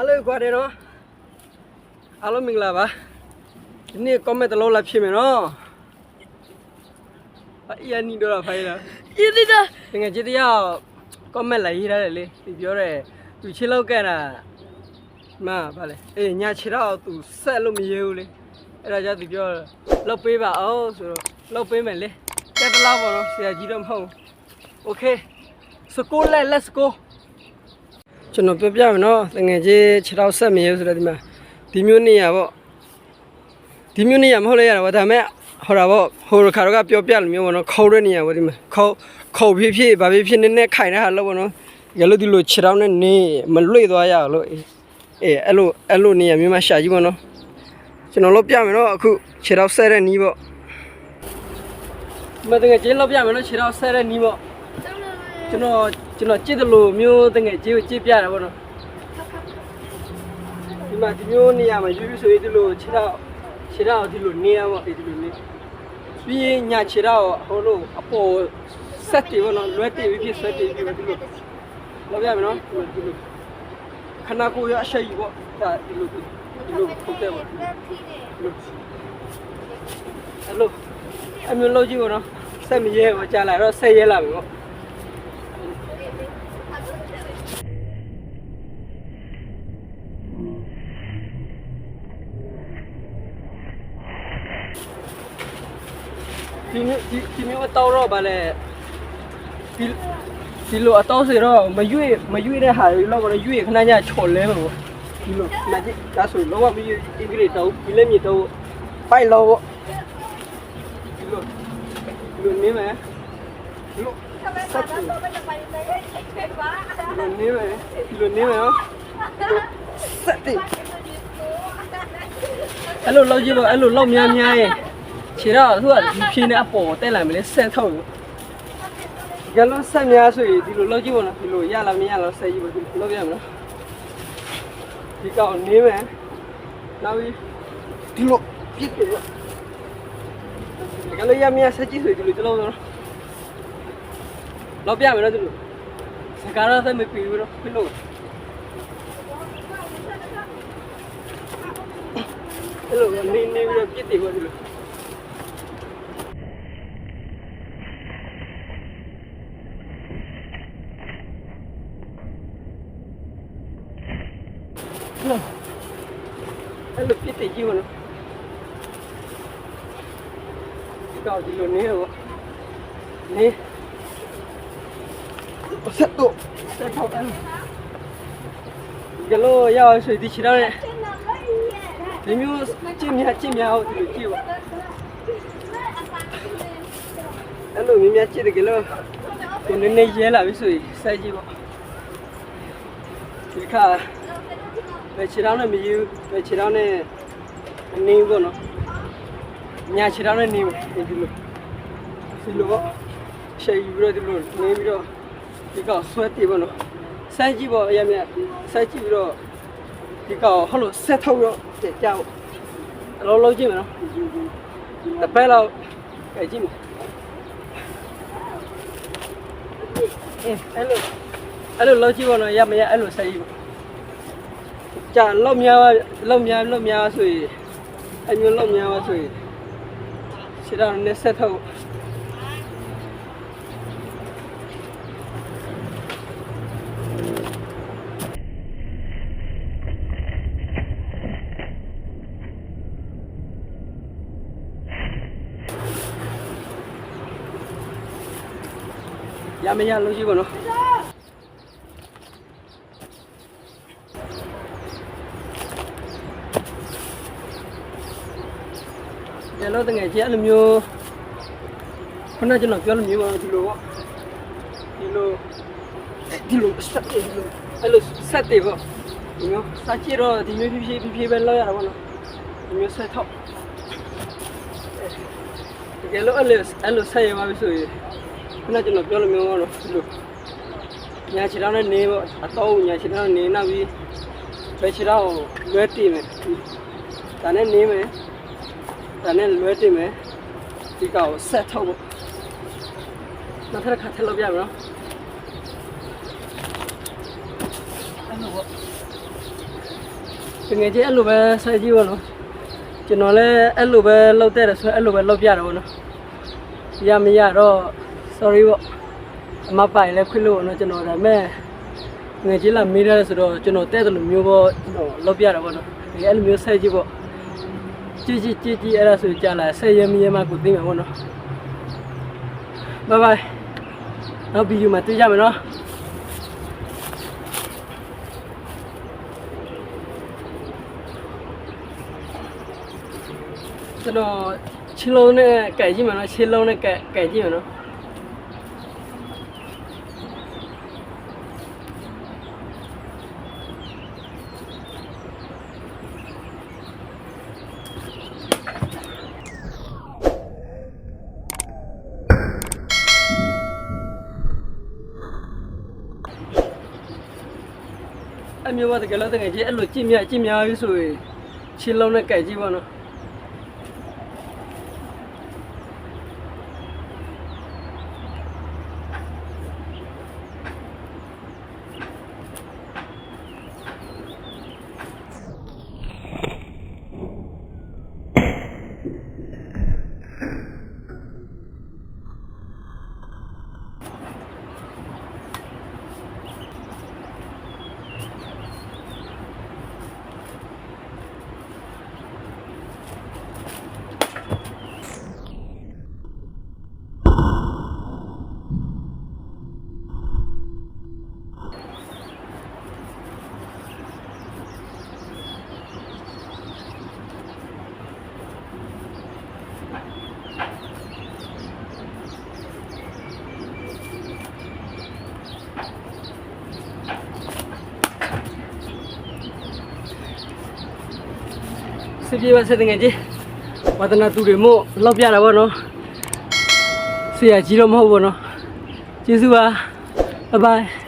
ဟာလိုကွာတယ်နော်အားလုံးမင်္ဂလာပါဒီနေ့ comment တစ်လုံးလာဖြစ်မယ်နော်အီယနီတော့လာဖိုင်လားရည်သေးတာတကယ်ကြည့်တရား comment လာရေးရတယ်လေသူပြောတယ်သူချစ်လောက်ကဲတာမဗာလေအေးညာချစ်တော့သူဆက်လို့မရဘူးလေအဲ့ဒါကြောင့်သူပြောလောက်ပေးပါအောင်ဆိုတော့လောက်ပေးမယ်လေတက်တလားပေါ့နော်ဆရာကြီးတော့မဟုတ်ဘူး okay so go let let's go ကျွန်တော်ပြောပြမယ်နော်တငယ်ချင်းခြေထောက်ဆက်မရဘူးဆိုတော့ဒီမှာဒီမျိုးနေရပေါ့ဒီမျိုးနေရမဟုတ်လဲရတာပေါ့ဒါပေမဲ့ဟောတာပေါ့ဟိုခါတော့ကပြောပြလို့မျိုးပေါ့နော်ခေါတဲ့နေရပေါ့ဒီမှာခေါခေါဖြစ်ဖြစ်ဘာဖြစ်ဖြစ်နည်းနည်းခိုင်တဲ့ဟာလို့ပေါ့နော်ရလို့ဒီလိုခြေထောက်နဲ့နေမလွေသွားရအောင်လို့အေးအေးအဲ့လိုအဲ့လိုနေရမျိုးမှရှာကြည့်ပေါ့နော်ကျွန်တော်လို့ပြမယ်နော်အခုခြေထောက်ဆက်တဲ့နီးပေါ့မတငယ်ချင်းလို့ပြမယ်နော်ခြေထောက်ဆက်တဲ့နီးပေါ့ကျွန်တော် ကျွန်တော်ကြည့်တယ်လို့မျိုးတငယ်ကြီးကိုကြည့်ပြတာပေါ့နော်ဒီမှာဒီမျိုးနေရာမှာရွေးရွေးဆိုရင်ဒီလိုခြေတော့ခြေတော့ဒီလိုနေရပေါ့ဒီလိုနေပြီးရင်ညာခြေတော့ဟိုလိုအပေါ်ဆက်တီပေါ့နော်လွဲတီပြီးဖြစ်ဆက်တီပြီးပေါ့ဒီလိုလောက်ရမယ်နော်ဒီလိုဒီလိုခဏကိုရအရှိတ်ပေါ့ဒါဒီလိုဒီလိုပုံတယ်ပေါ့ဒီလိုအဲ့လိုအမျိုးလောက်ကြည့်ပေါ့နော်ဆက်မရဲပေါ့ကြာလာတော့ဆက်ရဲလာပြီပေါ့ ဒီမျိုးဒီဒီမျိုးအတော့တော့ဗာလဲဒီဒီလိုအတော့စီတော့မရွေ့မရွေ့တဲ့ဟာတွေတော့ဗာလဲရွေ့ခဏညချော်လဲမှာပေါ့ဒီလိုနာကြည့်ဒါဆိုလောကမရွေ့အင်္ဂလိပ်တော့ဒီလက်မြစ်တော့ပိုက်လောပေါ့ဒီလိုဒီလိုနေမယ်ဒီလိုဆက်ပြီးဒီလိုနေမယ်ဒီလိုနေမယ်နော်ဆက်ပြီးအဲ့လိုလောက်ကြည့်လို့အဲ့လိုလောက်များများရဲ့ ခြေတော့သူကဒီဖြင်းနဲ့အပေါ်တက်လာမယ်လေဆက်ထုတ်လို့ကလုံးဆက်များဆိုရင်ဒီလိုလောက်ကြည့်ပါနော်ဒီလိုရလားမရလားဆက်ကြည့်ပါဒီလိုလောက်ရမလားဒီကောင်နေမယ်နောက်ပြီးဒီလိုပြစ်တယ်ကလေးရမရဆက်ကြည့်ဆိုဒီလိုတလုံးတော့လောက်ပြမယ်နော်ဒီလိုစကားတော့သမပြေဘူးတော့ပြလို့အဲ့လိုနေနေပြီးတော့ပြစ်တယ်ပေါ့ဒီလို အဲ့လိုပြစ်တယ်ကြီးမလို့ဒီတော့ဒီလိုနေရောနေဆက်တော့ဆက်တော့အဲ့ကလေးရောက်ဆွေဒီချီရတယ်ဒီမျိုးကျင်းမြကျင်းမြဟုတ်ဒီလိုကြည့်ပါအဲ့လိုမြမြကြည့်တယ်ကလေးကိုနည်းနည်းရဲလာပြီဆိုရင်စိုက်ကြည့်ပါဒီခါ ပဲခြေထောက်နဲ့မယူပဲခြေထောက်နဲ့နေပေါ့နော်ညာခြေထောက်နဲ့နေဒီလိုဒီလိုပေါ့ရှေ့ယူပြီးတော့ဒီလိုနေပြီးတော့ဒီကောင်ဆွဲတည်ပေါ့နော်စိုက်ကြည့်ပေါ့အရင်မြစိုက်ကြည့်ပြီးတော့ဒီကောင်ဟောလို့ဆက်ထုတ်တော့ကြောက်အလုံးလုံးကြည့်မယ်နော်တပည့်လောက်ကြည့်မယ်အဲအဲ့လိုအဲ့လိုလုံးကြည့်ပေါ့နော်ရမရအဲ့လိုစိုက်ကြည့်ပေါ့ ကြာလောက်များပါလောက်များလောက်များဆိုရင်အမျိုးလောက်များပါဆိုရင်ခြေ တော်နဲ့ဆက်ထုတ်ရမရလို့ရှိပါတော့ရလို့တငယ်ချင်းအဲ့လိုမျိုးခုနကကျွန်တော်ပြောလို့မျိုးပါဒီလိုပေါ့ဒီလိုဒီလိုဆက်တယ်ဒီလိုအဲ့လိုဆက်တယ်ပေါ့ဒီမျိုးစချီတော့ဒီမျိုးဖြည်းဖြည်းဖြည်းဖြည်းပဲလောက်ရတာပေါ့နော်ဒီမျိုးဆက်ထောက်တကယ်လို့အဲ့လိုအဲ့လိုဆက်ရပါပြီဆိုရင်ခုနကကျွန်တော်ပြောလို့မျိုးပေါ့နော်ဒီလိုညာချီတော့နေပေါ့အတော့ညာချီတော့နေနောက်ပြီးပဲချီတော့လွဲတည်မယ်ဒါနဲ့နေမယ် ဒါနဲ့လွဲတင်မယ်ဒီကောင်ဆက်ထုတ်ဖို့နောက်ထပ်တစ်ခါထည့်လို့ပြရမလားအဲ့လိုပေါ့တကယ်ချင်းအဲ့လိုပဲဆက်ကြည့်ပါနော်ကျွန်တော်လည်းအဲ့လိုပဲလောက်တဲ့တယ်ဆိုရင်အဲ့လိုပဲလောက်ပြတယ်ပေါ့နော်ရမရတော့ sorry ပေါ့အမပိုင်လည်းခွင့်လို့ပေါ့နော်ကျွန်တော်ဒါပေမဲ့ငွေကြီးလာမေးရတယ်ဆိုတော့ကျွန်တော်တဲ့တယ်လို့မျိုးပေါ့ကျွန်တော်လောက်ပြတာပေါ့နော်ဒီအဲ့လိုမျိုးဆက်ကြည့်ပေါ့ ကြည့်ကြည့်ကြည့်ကြည့်အဲ့ဒါဆိုကြာလာဆက်ရမရမှကိုသိမှာပေါ့နော် bye bye နောက်ဗီဒီယိုမှာတွေ့ကြမယ်နော်ကျွန်တော်ခြေလုံးနဲ့ကြိုက်ကြည့်မယ်နော်ခြေလုံးနဲ့ကြိုက်ကြိုက်ကြည့်မယ်နော် အမျိုးပါတကယ်လို့တကယ်ကြီးအဲ့လိုကြည့်မြကြည့်များပြီဆိုရင်ခြေလုံးနဲ့ကြိုက်ကြည့်ပါနော် စစ်ပြေးပါစစ်တငယ်ကြီးဝဒနာသူတွေမို့လောက်ပြတာပေါ့နော်ဆရာကြီးတော့မဟုတ်ဘူးနော်ကျေးဇူးပါဘိုင်ဘိုင်